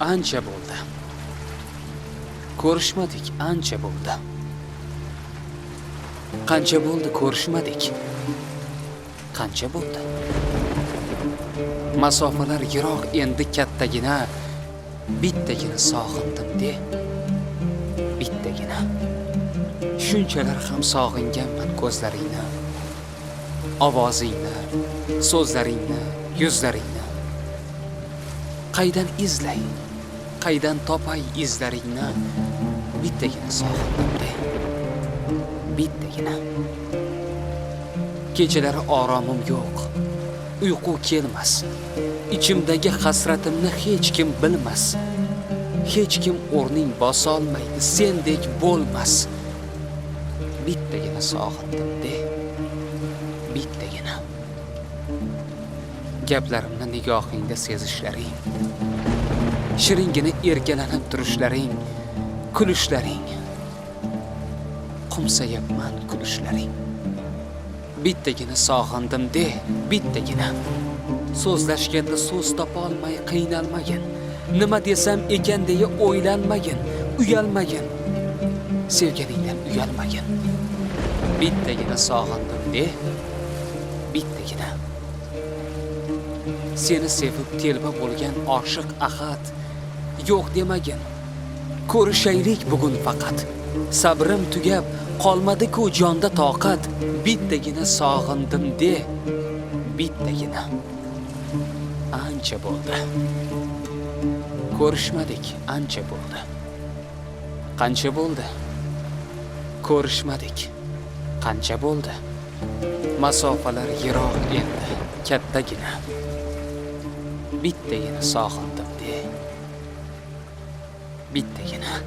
ancha bo'ldi ko'rishmadik ancha bo'ldi qancha bo'ldi ko'rishmadik qancha bo'ldi masofalar yiroq endi kattagina. Bittagina sog'indim de. Bittagina. Shunchalar ham sog'inganman ko'zlaringni. Ovozingni so'zlaringni yuzlaringni. Qaydan izlay qaydan topay izlaringni? Bittagina sog'indim de bittagina. Kechalari oromim yo'q. Uyqu kelmas. Ichimdagi hasratimni hech kim bilmas. Hech kim o'rning bosolmaydi sendek bo'lmas. Bittagina sog'indim de bittagina. Gaplarimni nigohingda sezishlaring. Shiringina erkalanib turishlaring kulishlaring. Qumsayapman kulishlaring. Bittagina sog'indim de bittagina. So'zlashganda so'z topolmay qiynalmagin. Nima desam ekan deya o'ylanmagin uyalmagin. Sevganingdan uyalmagin. Bittagina sog'indim de bittagina. Seni sevib telba bo'lgan oshiq ahad yo'q demagin. Ko'rishaylik bugun faqat. Sabrim tugab qolmadi-ku jonda toqat. Bittagina sog'indim de. Bittagina. Ancha bo'ldi. Ko'rishmadik ancha bo'ldi. Qancha bo'ldi? Ko'rishmadik qancha bo'ldi? Masofalar yiroq endi. Kattagina. Bittagina sog'indim de bittagina